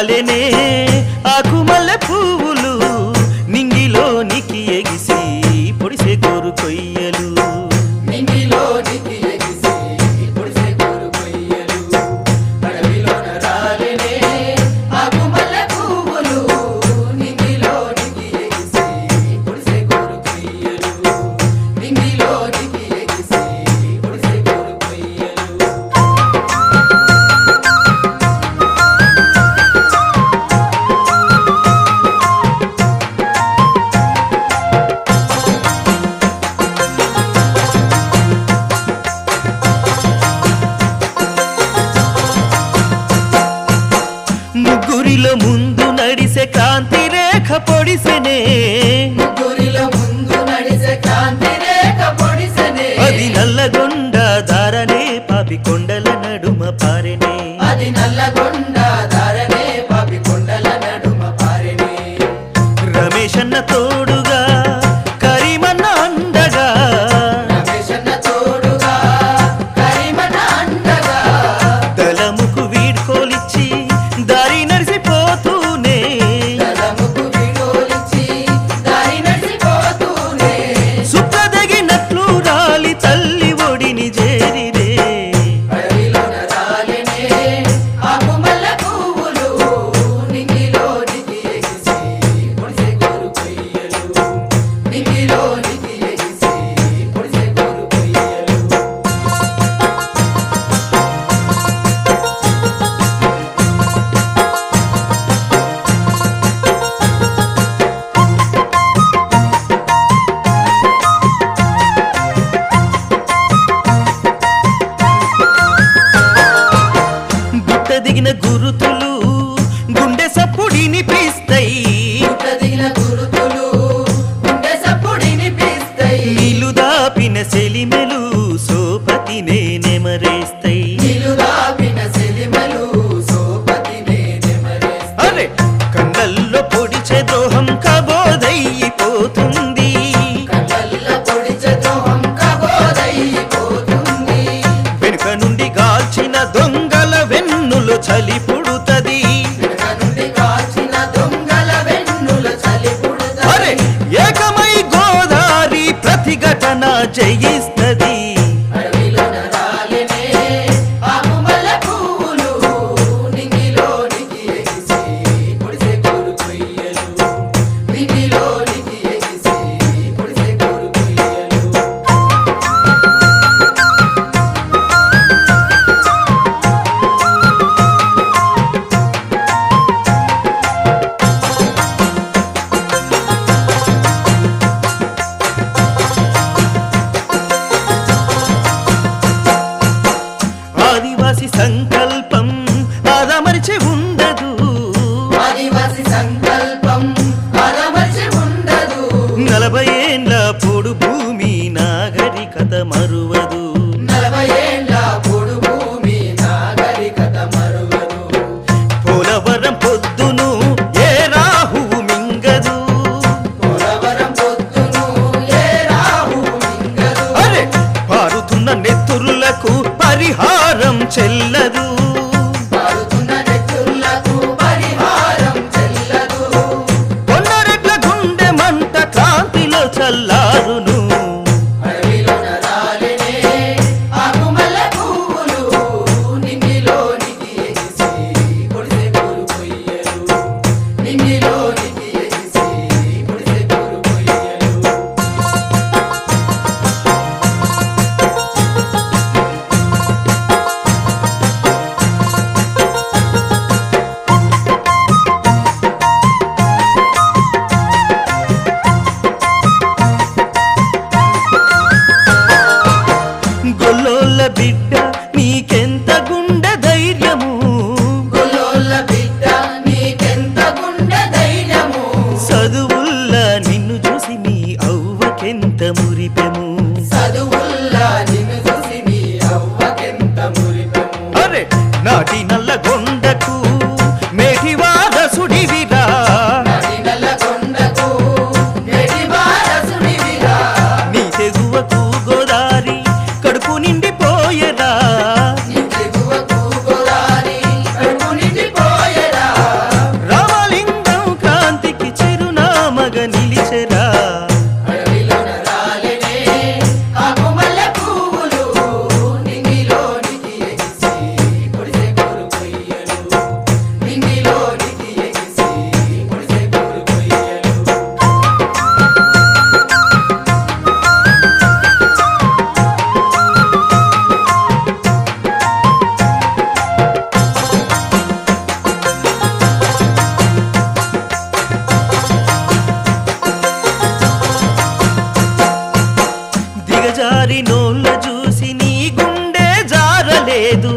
కలెనే గురిల ముందు నడిసే కాంతి రేఖ పొడిసెనే. గురిల ముందు నడిసే కాంతి రేఖ పొడిసెనే. అది నల్లగొండ దారనే పాపికొండ దిగిన గురుతులు గుండె సప్పుడిని సప్పుడినిపిస్తాయి ಜಯಿಸ పెదారినోళ్ళ చూసి నీ గుండె జారలేదు.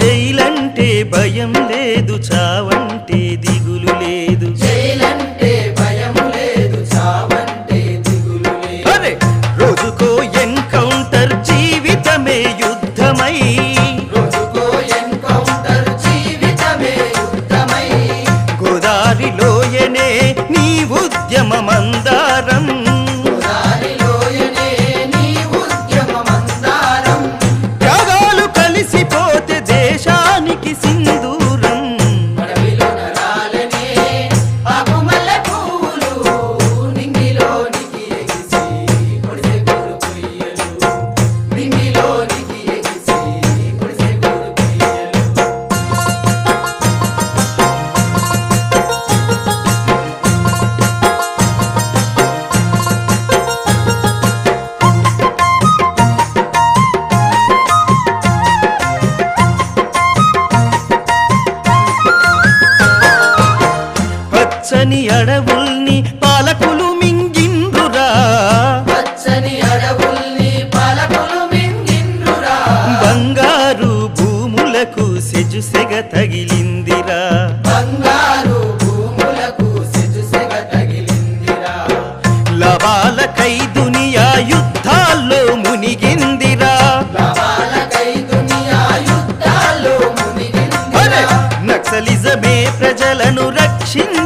జైలంటే భయం లేదు చావ పచ్చని అడవుల్ని పాలకులు మింగిందురా పచ్చని అడవుల్ని పలకులు మింగిండ్రురా. బంగారు భూములకు సెజుసెగ తగిలిందిరా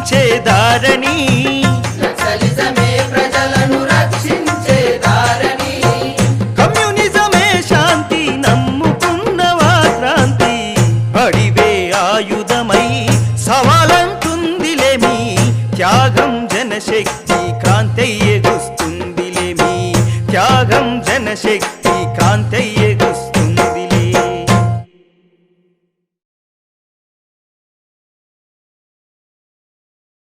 రక్షించే దారని. నక్సలిజమే ప్రజలను రక్షించే దారని. కమ్యూనిజమే శాంతి నమ్ముకున్నవా క్రాంతి అడివే ఆయుధమై సవాలంటుందిలేమి. త్యాగం జనశక్తి కాంతయ్యగుస్తుందిలేమి త్యాగం జనశక్తి కాంతయ్యగుస్తుంది